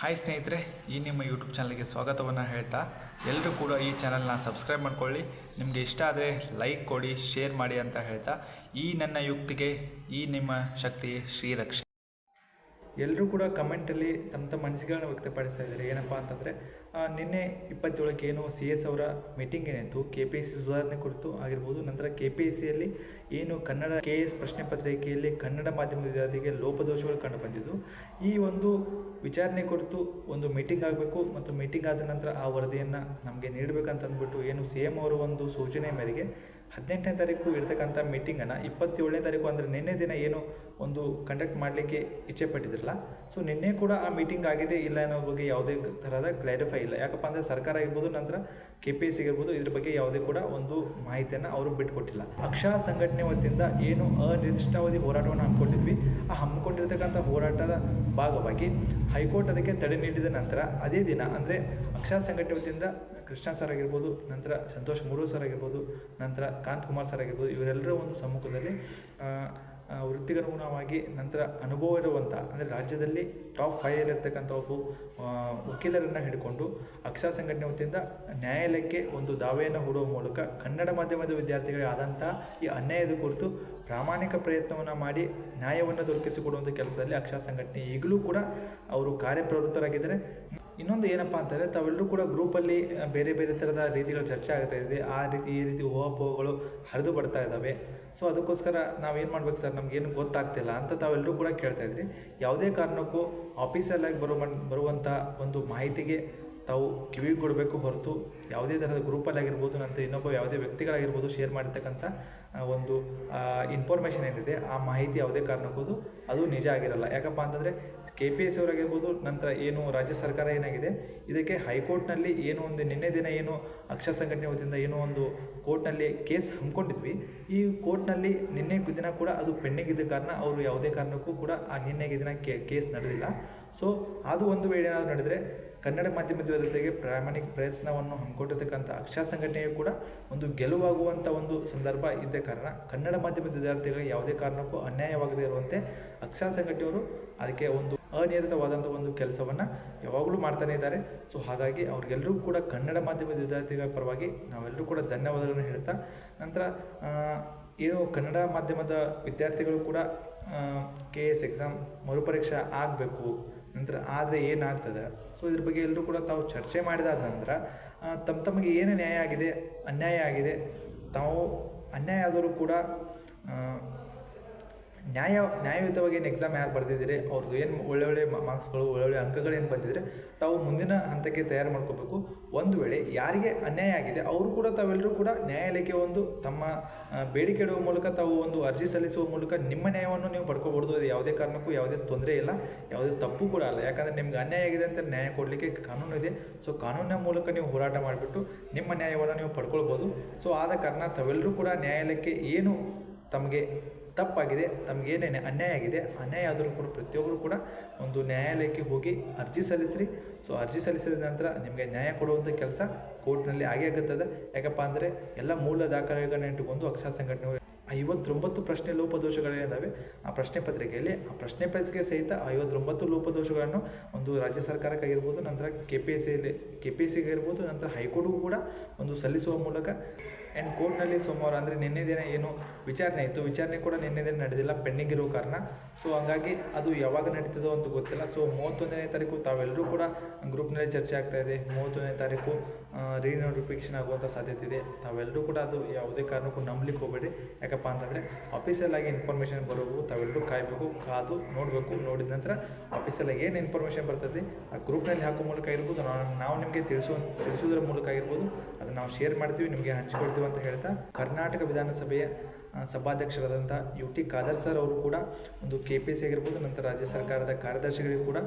Hi ಸ್ನೇಹಿತರೆ, ಈ ನಿಮ್ಮ ಯೂಟ್ಯೂಬ್ ಚಾನಲ್ಗೆ ಸ್ವಾಗತವನ್ನು ಹೇಳ್ತಾ ಎಲ್ಲರೂ ಕೂಡ ಈ ಚಾನಲ್ನ ಸಬ್ಸ್ಕ್ರೈಬ್ ಮಾಡ್ಕೊಳ್ಳಿ. ನಿಮಗೆ ಇಷ್ಟ ಆದರೆ ಲೈಕ್ ಕೊಡಿ ಶೇರ್ ಮಾಡಿ ಅಂತ ಹೇಳ್ತಾ, ಈ ನನ್ನ ಯುಕ್ತಿಗೆ, ಈ ನಿಮ್ಮ ಶಕ್ತಿ ಶ್ರೀರಕ್ಷೆ ಎಲ್ಲರೂ ಕೂಡ ಕಮೆಂಟಲ್ಲಿ ತಮ್ಮ ತಮ್ಮ ಮನಸ್ಸುಗಳನ್ನ ವ್ಯಕ್ತಪಡಿಸ್ತಾ ಇದ್ದಾರೆ? ಏನಪ್ಪ ಅಂತಂದರೆ ನಿನ್ನೆ ಇಪ್ಪತ್ತೇಳಕ್ಕೆ ಏನು ಸಿ ಎಸ್ ಅವರ ಮೀಟಿಂಗ್ ಏನಿತ್ತು ಕೆ ಪಿ ಎಸ್ ಸಿ ಸುಧಾರಣೆ ಕುರಿತು ಆಗಿರ್ಬೋದು, ನಂತರ ಕೆ ಪಿ ಎಸ್ ಸಿಯಲ್ಲಿ ಏನು ಕನ್ನಡ ಕೆ ಎಸ್ ಪ್ರಶ್ನೆ ಪತ್ರಿಕೆಯಲ್ಲಿ ಕನ್ನಡ ಮಾಧ್ಯಮ ವಿದ್ಯಾರ್ಥಿಗೆ ಲೋಪದೋಷಗಳು ಕಂಡು ಬಂದಿದ್ದು ಈ ಒಂದು ವಿಚಾರಣೆ ಕುರಿತು ಒಂದು ಮೀಟಿಂಗ್ ಆಗಬೇಕು ಮತ್ತು ಮೀಟಿಂಗ್ ಆದ ನಂತರ ಆ ವರದಿಯನ್ನು ನಮಗೆ ನೀಡಬೇಕಂತ ಅಂದ್ಬಿಟ್ಟು ಏನು ಸಿ ಎಂ ಅವರು ಒಂದು ಸೂಚನೆ ಮೇರೆಗೆ ಹದಿನೆಂಟನೇ ತಾರೀಕು ಇರ್ತಕ್ಕಂಥ ಮೀಟಿಂಗನ್ನು ಇಪ್ಪತ್ತೇಳನೇ ತಾರೀಕು ಅಂದರೆ ನಿನ್ನೆ ದಿನ ಏನು ಒಂದು ಕಂಡಕ್ಟ್ ಮಾಡಲಿಕ್ಕೆ ಇಚ್ಛೆ ಪಟ್ಟಿದ್ರಲ್ಲ ಸೊ ನಿನ್ನೆ ಕೂಡ ಆ ಮೀಟಿಂಗ್ ಆಗಿದೆ ಇಲ್ಲ ಅನ್ನೋ ಬಗ್ಗೆ ಯಾವುದೇ ಥರದ ಕ್ಲಾರಿಫೈ ಇಲ್ಲ. ಯಾಕಪ್ಪ ಅಂದರೆ ಸರ್ಕಾರ ಆಗಿರ್ಬೋದು ನಂತರ ಕೆ ಪಿ ಎಸ್ ಸಿ ಇರ್ಬೋದು, ಇದ್ರ ಬಗ್ಗೆ ಯಾವುದೇ ಕೂಡ ಒಂದು ಮಾಹಿತಿಯನ್ನು ಅವರು ಬಿಟ್ಟುಕೊಟ್ಟಿಲ್ಲ ಅಕ್ಷರ ಸಂಘಟನೆ ವತಿಯಿಂದ ಏನು ಅನಿರ್ದಿಷ್ಟಾವಧಿ ಹೋರಾಟವನ್ನು ಹಮ್ಮಿಕೊಂಡಿದ್ವಿ, ಆ ಹಮ್ಮಿಕೊಂಡಿರ್ತಕ್ಕಂಥ ಹೋರಾಟದ ಭಾಗವಾಗಿ ಹೈಕೋರ್ಟ್ ಅದಕ್ಕೆ ತಡೆ ನೀಡಿದ ನಂತರ ಅದೇ ದಿನ, ಅಂದರೆ ಅಕ್ಷರ ಸಂಘಟನೆ ವತಿಯಿಂದ ಕೃಷ್ಣ ಸರ್ ಆಗಿರ್ಬೋದು, ನಂತರ ಸಂತೋಷ್ ಮುರು ಸರ್ ಆಗಿರ್ಬೋದು, ನಂತರ ಕಾಂತ್ ಕುಮಾರ್ ಸರ್ ಆಗಿರ್ಬೋದು, ಇವರೆಲ್ಲರ ಒಂದು ಸಮ್ಮುಖದಲ್ಲಿ ವೃತ್ತಿಗನುಗುಣವಾಗಿ ನಂತರ ಅನುಭವ ಇರುವಂಥ ಅಂದರೆ ರಾಜ್ಯದಲ್ಲಿ ಟಾಪ್ ಫೈವ್ ಇರ್ತಕ್ಕಂಥ ಒಬ್ಬ ವಕೀಲರನ್ನು ಹಿಡ್ಕೊಂಡು ಅಕ್ಷಾ ಸಂಘಟನೆ ವತಿಯಿಂದ ನ್ಯಾಯಾಲಯಕ್ಕೆ ಒಂದು ದಾವೆಯನ್ನು ಹೂಡುವ ಮೂಲಕ ಕನ್ನಡ ಮಾಧ್ಯಮದ ವಿದ್ಯಾರ್ಥಿಗಳಿಗೆ ಆದಂಥ ಈ ಅನ್ಯಾಯದ ಕುರಿತು ಪ್ರಾಮಾಣಿಕ ಪ್ರಯತ್ನವನ್ನು ಮಾಡಿ ನ್ಯಾಯವನ್ನು ದೊರಕಿಸಿಕೊಡುವಂಥ ಕೆಲಸದಲ್ಲಿ ಅಕ್ಷಾ ಸಂಘಟನೆ ಈಗಲೂ ಕೂಡ ಅವರು ಕಾರ್ಯಪ್ರವೃತ್ತರಾಗಿದ್ದಾರೆ. ಇನ್ನೊಂದು ಏನಪ್ಪ ಅಂತಂದರೆ ತಾವೆಲ್ಲರೂ ಕೂಡ ಗ್ರೂಪಲ್ಲಿ ಬೇರೆ ಬೇರೆ ಥರದ ರೀತಿಗಳು ಚರ್ಚೆ ಆಗ್ತಾ ಇದೆ. ಆ ರೀತಿ, ಈ ರೀತಿ ಊಹಾಪೋಹಗಳು ಹರಿದು ಬರ್ತಾ ಇದ್ದಾವೆ ಸೊ ಅದಕ್ಕೋಸ್ಕರ ನಾವೇನು ಮಾಡ್ಬೇಕು ಸರ್? ನಮಗೇನು ಗೊತ್ತಾಗ್ತಿಲ್ಲ ಅಂತ ತಾವೆಲ್ಲರೂ ಕೂಡ ಕೇಳ್ತಾ ಇದ್ರಿ. ಯಾವುದೇ ಕಾರಣಕ್ಕೂ ಆಫೀಸಲ್ಲಾಗಿ ಬರುವ ಬರುವಂಥ ಒಂದು ಮಾಹಿತಿಗೆ ತಾವು ಕಿವಿ ಕೊಡಬೇಕು ಹೊರತು ಯಾವುದೇ ಥರದ ಗ್ರೂಪಲ್ಲಾಗಿರ್ಬೋದು ನಂತರ ಇನ್ನೊಬ್ಬ ಯಾವುದೇ ವ್ಯಕ್ತಿಗಳಾಗಿರ್ಬೋದು ಶೇರ್ ಮಾಡಿರ್ತಕ್ಕಂಥ ಒಂದು ಇನ್ಫಾರ್ಮೇಷನ್ ಏನಿದೆ, ಆ ಮಾಹಿತಿ ಯಾವುದೇ ಕಾರಣಕ್ಕೂ ಅದು- ನಿಜ ಆಗಿರಲ್ಲ. ಯಾಕಪ್ಪ ಅಂತಂದರೆ ಕೆ ಪಿ ಎಸ್ ಅವರಾಗಿರ್ಬೋದು, ನಂತರ ಏನು ರಾಜ್ಯ ಸರ್ಕಾರ ಏನಾಗಿದೆ, ಇದಕ್ಕೆ ಹೈಕೋರ್ಟ್ನಲ್ಲಿ ಏನು ಒಂದು ನಿನ್ನೆ ದಿನ ಏನು ಅಕ್ಷರ ಸಂಘಟನೆ ವತಿಯಿಂದ ಏನೋ ಒಂದು ಕೋರ್ಟ್ನಲ್ಲಿ ಕೇಸ್ ಹಮ್ಮಿಕೊಂಡಿದ್ವಿ. ಈ ಕೋರ್ಟ್ನಲ್ಲಿ ನಿನ್ನೆ ದಿನ ಕೂಡ ಅದು ಪೆಂಡಿಂಗ್ ಇದ್ದ ಕಾರಣ ಅವರು ಯಾವುದೇ ಕಾರಣಕ್ಕೂ ಕೂಡ ಆ ನಿನ್ನೆಗೆ ದಿನ ಕೇಸ್ ನಡೆದಿಲ್ಲ. ಸೊ ಅದು ಒಂದು ವೇಳೆ ಏನಾದರೂ ನಡೆದರೆ, ಕನ್ನಡ ಮಾಧ್ಯಮದ ಜೊತೆಗೆ ಪ್ರಾಮಾಣಿಕ ಪ್ರಯತ್ನವನ್ನು ಹಮ್ಮಿಕೊಂಡಿರ್ತಕ್ಕಂಥ ಅಕ್ಷರ ಸಂಘಟನೆಯು ಕೂಡ ಒಂದು ಗೆಲುವಾಗುವಂಥ ಒಂದು ಸಂದರ್ಭ ಇದ್ದ ಕಾರಣ ಕನ್ನಡ ಮಾಧ್ಯಮದ ವಿದ್ಯಾರ್ಥಿಗಳಿಗೆ ಯಾವುದೇ ಕಾರಣಕ್ಕೂ ಅನ್ಯಾಯವಾಗದೇ ಇರುವಂತೆ ಅಕ್ಷರ ಸಂಘಟನೆಯವರು ಅದಕ್ಕೆ ಒಂದು ಅನಿಯಮಿತವಾದಂಥ ಒಂದು ಕೆಲಸವನ್ನು ಯಾವಾಗಲೂ ಮಾಡ್ತಾನೆ ಇದ್ದಾರೆ. ಸೊ ಹಾಗಾಗಿ ಅವ್ರಿಗೆಲ್ಲರೂ ಕೂಡ ಕನ್ನಡ ಮಾಧ್ಯಮದ ವಿದ್ಯಾರ್ಥಿಗಳ ಪರವಾಗಿ ನಾವೆಲ್ಲರೂ ಕೂಡ ಧನ್ಯವಾದಗಳನ್ನು ಹೇಳ್ತಾ, ನಂತರ ಏನು ಕನ್ನಡ ಮಾಧ್ಯಮದ ವಿದ್ಯಾರ್ಥಿಗಳು ಕೂಡ ಕೆ ಎಸ್ ಎಕ್ಸಾಮ್ ಮರುಪರೀಕ್ಷೆ ಆಗಬೇಕು, ನಂತರ ಆದರೆ ಏನಾಗ್ತದೆ? ಸೊ ಇದ್ರ ಬಗ್ಗೆ ಎಲ್ಲರೂ ಕೂಡ ತಾವು ಚರ್ಚೆ ಮಾಡಿದಾದ ನಂತರ ತಮ್ಮ ತಮಗೆ ಏನು ನ್ಯಾಯ ಆಗಿದೆ, ಅನ್ಯಾಯ ಆಗಿದೆ, ತಾವು ಅನ್ಯಾಯ ಆದರೂ ಕೂಡ ನ್ಯಾಯ, ನ್ಯಾಯಯುತವಾಗಿ ಏನು ಎಕ್ಸಾಮ್ ಯಾರು ಬರೆದಿದ್ದೀರಿ? ಅವ್ರದ್ದು ಏನು ಒಳ್ಳೊಳ್ಳೆ ಮಾರ್ಕ್ಸ್ಗಳು ಒಳ್ಳೊಳ್ಳೆ ಅಂಕಗಳು ಏನು ಬಂದಿದ್ರೆ ತಾವು ಮುಂದಿನ ಹಂತಕ್ಕೆ ತಯಾರು ಮಾಡ್ಕೋಬೇಕು. ಒಂದು ವೇಳೆ ಯಾರಿಗೆ ಅನ್ಯಾಯ ಆಗಿದೆ, ಅವರು ಕೂಡ ತಾವೆಲ್ಲರೂ ಕೂಡ ನ್ಯಾಯಾಲಯಕ್ಕೆ ಒಂದು ತಮ್ಮ ಬೇಡಿಕೆ ಇಡುವ ಮೂಲಕ ತಾವು ಒಂದು ಅರ್ಜಿ ಸಲ್ಲಿಸುವ ಮೂಲಕ ನಿಮ್ಮ ನ್ಯಾಯವನ್ನು ನೀವು ಪಡ್ಕೋಬಹುದು. ಅದು ಯಾವುದೇ ಕಾರಣಕ್ಕೂ ಯಾವುದೇ ತೊಂದರೆ ಇಲ್ಲ, ಯಾವುದೇ ತಪ್ಪು ಕೂಡ ಅಲ್ಲ. ಯಾಕಂದರೆ ನಿಮ್ಗೆ ಅನ್ಯಾಯ ಆಗಿದೆ ಅಂತ ನ್ಯಾಯ ಕೊಡಲಿಕ್ಕೆ ಕಾನೂನು ಇದೆ. ಸೊ, ಕಾನೂನಿನ ಮೂಲಕ ನೀವು ಹೋರಾಟ ಮಾಡಿಬಿಟ್ಟು ನಿಮ್ಮ ನ್ಯಾಯವನ್ನು ನೀವು ಪಡ್ಕೊಳ್ಬೋದು. ಸೊ, ಆದ ಕಾರಣ ತಾವೆಲ್ಲರೂ ಕೂಡ ನ್ಯಾಯಾಲಯಕ್ಕೆ ಏನು ತಮಗೆ ತಪ್ಪಾಗಿದೆ ತಮಗೇನೇನೆ ಅನ್ಯಾಯ ಆಗಿದೆ, ಅನ್ಯಾಯ ಆದರೂ ಕೂಡ ಪ್ರತಿಯೊಬ್ಬರು ಕೂಡ ಒಂದು ನ್ಯಾಯಾಲಯಕ್ಕೆ ಹೋಗಿ ಅರ್ಜಿ ಸಲ್ಲಿಸ್ರಿ. ಸೊ ಅರ್ಜಿ ಸಲ್ಲಿಸಿದ ನಂತರ ನಿಮಗೆ ನ್ಯಾಯ ಕೊಡುವಂಥ ಕೆಲಸ ಕೋರ್ಟ್ನಲ್ಲಿ ಆಗೇ ಆಗುತ್ತದೆ. ಯಾಕಪ್ಪ ಅಂದರೆ ಎಲ್ಲ ಮೂಲ ದಾಖಲೆಗಳನ್ನ ಇಟ್ಟುಕೊಂಡು ಅಕ್ಷರ ಸಂಘಟನೆ ಐವತ್ತೊಂಬತ್ತು ಪ್ರಶ್ನೆ ಲೋಪದೋಷಗಳೇನಿದ್ದಾವೆ ಆ ಪ್ರಶ್ನೆ ಪತ್ರಿಕೆಯಲ್ಲಿ, ಆ ಪ್ರಶ್ನೆ ಪತ್ರಿಕೆ ಸಹಿತ ಐವತ್ತೊಂಬತ್ತು ಲೋಪದೋಷಗಳನ್ನು ಒಂದು ರಾಜ್ಯ ಸರ್ಕಾರಕ್ಕಾಗಿರ್ಬೋದು ನಂತರ ಕೆ ಪಿ ಎಸ್ ಸಿಯಲ್ಲಿ ಕೆ ಪಿ ಎಸ್ ಸಿಗಾಗಿರ್ಬೋದು ನಂತರ ಹೈಕೋರ್ಟ್ಗೂ ಕೂಡ ಒಂದು ಸಲ್ಲಿಸುವ ಮೂಲಕ ಆ್ಯಂಡ್ ಕೋರ್ಟ್ನಲ್ಲಿ ಸೋಮವಾರ ಅಂದರೆ ನಿನ್ನೆ ದಿನ ಏನು ವಿಚಾರಣೆ ಇತ್ತು. ವಿಚಾರಣೆ ಕೂಡ ನಿನ್ನೆ ದಿನ ನಡೆದಿಲ್ಲ ಪೆಂಡಿಂಗ್ ಇರೋ ಕಾರಣ. ಸೊ ಹಂಗಾಗಿ ಅದು ಯಾವಾಗ ನಡೀತದೋ ಅಂತ ಗೊತ್ತಿಲ್ಲ. ಸೊ ಮೂವತ್ತೊಂದನೇ ತಾರೀಕು ತಾವೆಲ್ಲರೂ ಕೂಡ ಗ್ರೂಪ್ನಲ್ಲಿ ಚರ್ಚೆ ಆಗ್ತಾ ಇದೆ. ಮೂವತ್ತೊಂದನೇ ತಾರೀಕು ರೀನೋಟಿಫಿಕೇಷನ್ ಆಗುವಂಥ ಸಾಧ್ಯತೆ ಇದೆ. ತಾವೆಲ್ಲರೂ ಕೂಡ ಅದು ಯಾವುದೇ ಕಾರಣಕ್ಕೂ ನಂಬಲಿಕ್ಕೆ ಹೋಗಬೇಡಿ. ಯಾಕಪ್ಪ ಅಂತಂದರೆ ಆಫೀಸಲ್ಲಾಗಿ ಇನ್ಫಾರ್ಮೇಷನ್ ಬರೋವು ತಾವೆಲ್ಲರೂ ಕಾಯಬೇಕು, ಕಾದು ನೋಡಬೇಕು. ನೋಡಿದ ನಂತರ ಆಫೀಸಲ್ಲಾಗಿ ಏನು ಇನ್ಫಾರ್ಮೇಷನ್ ಬರ್ತದೆ, ಆ ಗ್ರೂಪ್ನಲ್ಲಿ ಹಾಕೋ ಮೂಲಕ ಇರ್ಬೋದು ನಾವು ನಿಮಗೆ ತಿಳಿಸೋ ತಿಳಿಸೋದ್ರ ಮೂಲಕ ಅದನ್ನು ನಾವು ಶೇರ್ ಮಾಡ್ತೀವಿ, ನಿಮಗೆ ಹಂಚಿಕೊಳ್ತೀವಿ ಅಂತ ಹೇಳ್ತಾ ಕರ್ನಾಟಕ ವಿಧಾನಸಭೆಯ ಸಭಾಧ್ಯಕ್ಷರಾದಂಥ ಯು ಟಿ ಖಾದರ್ ಸರ್ ಅವರು ಕೂಡ ಒಂದು ಕೆ ಪಿ ಸಿ ಆಗಿರ್ಬೋದು, ನಂತರ ರಾಜ್ಯ ಸರ್ಕಾರದ ಕಾರ್ಯದರ್ಶಿಗಳಿಗೆ ಕೂಡ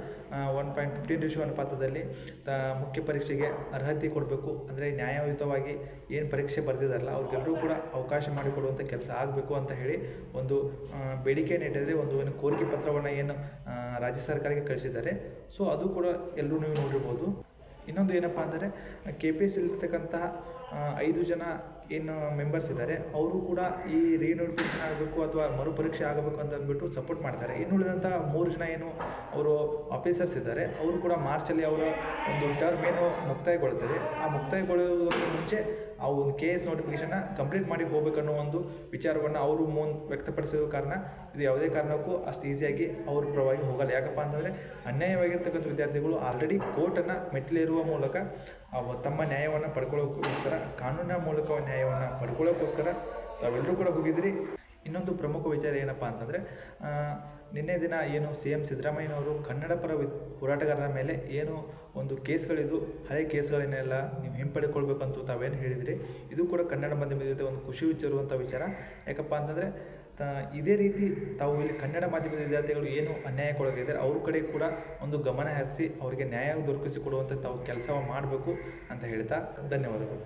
ಒನ್ ಪಾಯಿಂಟ್ ಫಿಫ್ಟೀನ್ ರಿಶು ಅನುಪಾತದಲ್ಲಿ ತ, ಮುಖ್ಯ ಪರೀಕ್ಷೆಗೆ ಅರ್ಹತೆ ಕೊಡಬೇಕು. ಅಂದರೆ ನ್ಯಾಯಯುತವಾಗಿ ಏನು ಪರೀಕ್ಷೆ ಬರೆದಿದಾರಲ್ಲ ಅವ್ರಿಗೆಲ್ಲರೂ ಕೂಡ ಅವಕಾಶ ಮಾಡಿಕೊಡುವಂಥ ಕೆಲಸ ಆಗಬೇಕು ಅಂತ ಹೇಳಿ ಒಂದು ಬೇಡಿಕೆಯನ್ನು ಇಟ್ಟಿದ್ರೆ ಒಂದು, ಏನು ಕೋರಿಕೆ ಪತ್ರವನ್ನು ಏನು ರಾಜ್ಯ ಸರ್ಕಾರಕ್ಕೆ ಕಳಿಸಿದ್ದಾರೆ. ಸೊ ಅದು ಕೂಡ ಎಲ್ಲರೂ ನೀವು ನೋಡಿರ್ಬೋದು. ಇನ್ನೊಂದು ಏನಪ್ಪ ಅಂದರೆ ಕೆ ಪಿ ಎಸ್ ಇರ್ತಕ್ಕಂತಹ ಐದು ಜನ ಏನು ಮೆಂಬರ್ಸ್ ಇದ್ದಾರೆ, ಅವರು ಕೂಡ ಈ ರೀನೋಟಿಫಿಕೇಷನ್ ಆಗಬೇಕು ಅಥವಾ ಮರುಪರೀಕ್ಷೆ ಆಗಬೇಕು ಅಂತ ಅಂದ್ಬಿಟ್ಟು ಸಪೋರ್ಟ್ ಮಾಡ್ತಾರೆ. ಇನ್ನು ಉಳಿದಂಥ ಮೂರು ಜನ ಏನು, ಅವರು ಆಫೀಸರ್ಸ್ ಇದ್ದಾರೆ, ಅವರು ಕೂಡ ಮಾರ್ಚಲ್ಲಿ ಅವರ ಒಂದು ಟರ್ಮ್ ಏನು ಮುಕ್ತಾಯಗೊಳ್ಳುತ್ತದೆ. ಆ ಮುಕ್ತಾಯಗೊಳ್ಳುವುದಕ್ಕೆ ಮುಂಚೆ ಆ ಒಂದು ಕೆ ಎಸ್ ನೋಟಿಫಿಕೇಷನ್ನ ಕಂಪ್ಲೀಟ್ ಮಾಡಿ ಹೋಗ್ಬೇಕನ್ನೋ ಒಂದು ವಿಚಾರವನ್ನು ಅವರು ಮುನ್ ವ್ಯಕ್ತಪಡಿಸಿದ ಕಾರಣ ಇದು ಯಾವುದೇ ಕಾರಣಕ್ಕೂ ಅಷ್ಟು ಈಸಿಯಾಗಿ ಅವರು ಪರವಾಗಿ ಹೋಗಲ್ಲ. ಯಾಕಪ್ಪ ಅಂತಂದರೆ ಅನ್ಯಾಯವಾಗಿರ್ತಕ್ಕಂಥ ವಿದ್ಯಾರ್ಥಿಗಳು ಆಲ್ರೆಡಿ ಕೋರ್ಟನ್ನು ಮೆಟ್ಟಿಲೇರುವ ಮೂಲಕ ತಮ್ಮ ನ್ಯಾಯವನ್ನು ಪಡ್ಕೊಳ್ಳೋಕ್ಕೋಸ್ಕರ ಕಾನೂನಿನ ಮೂಲಕ ನ್ಯಾಯವನ್ನು ಪಡ್ಕೊಳ್ಳೋಕ್ಕೋಸ್ಕರ ತಾವೆಲ್ಲರೂ ಕೂಡ ಹೋಗಿದ್ರಿ ಇನ್ನೊಂದು ಪ್ರಮುಖ ವಿಚಾರ ಏನಪ್ಪ ಅಂತಂದರೆ ನಿನ್ನೆ ದಿನ ಏನು ಸಿ ಎಂ ಸಿದ್ದರಾಮಯ್ಯನವರು ಕನ್ನಡ ಪರ ವಿ, ಹೋರಾಟಗಾರರ ಮೇಲೆ ಏನು ಒಂದು ಕೇಸ್ಗಳಿದ್ದು ಹಳೆ ಕೇಸ್ಗಳನ್ನೆಲ್ಲ ನೀವು ಹಿಂಪಡೆಕೊಳ್ಬೇಕಂತ ತಾವೇನು ಹೇಳಿದಿರಿ. ಇದು ಕೂಡ ಕನ್ನಡ ಮಾಧ್ಯಮದ ಜೊತೆ ಒಂದು ಖುಷಿ ವಿಚಾರುವಂಥ ವಿಚಾರ. ಯಾಕಪ್ಪ ಅಂತಂದರೆ ಇದೇ ರೀತಿ ತಾವು ಇಲ್ಲಿ ಕನ್ನಡ ಮಾಧ್ಯಮದ ವಿದ್ಯಾರ್ಥಿಗಳು ಏನು ಅನ್ಯಾಯಕ್ಕೊಳಗಿದ್ದಾರೆ ಅವ್ರ ಕಡೆ ಕೂಡ ಒಂದು ಗಮನ ಹರಿಸಿ ಅವರಿಗೆ ನ್ಯಾಯ ದೊರಕಿಸಿಕೊಡುವಂಥ ತಾವು ಕೆಲಸ ಮಾಡಬೇಕು ಅಂತ ಹೇಳ್ತಾ ಧನ್ಯವಾದಗಳು.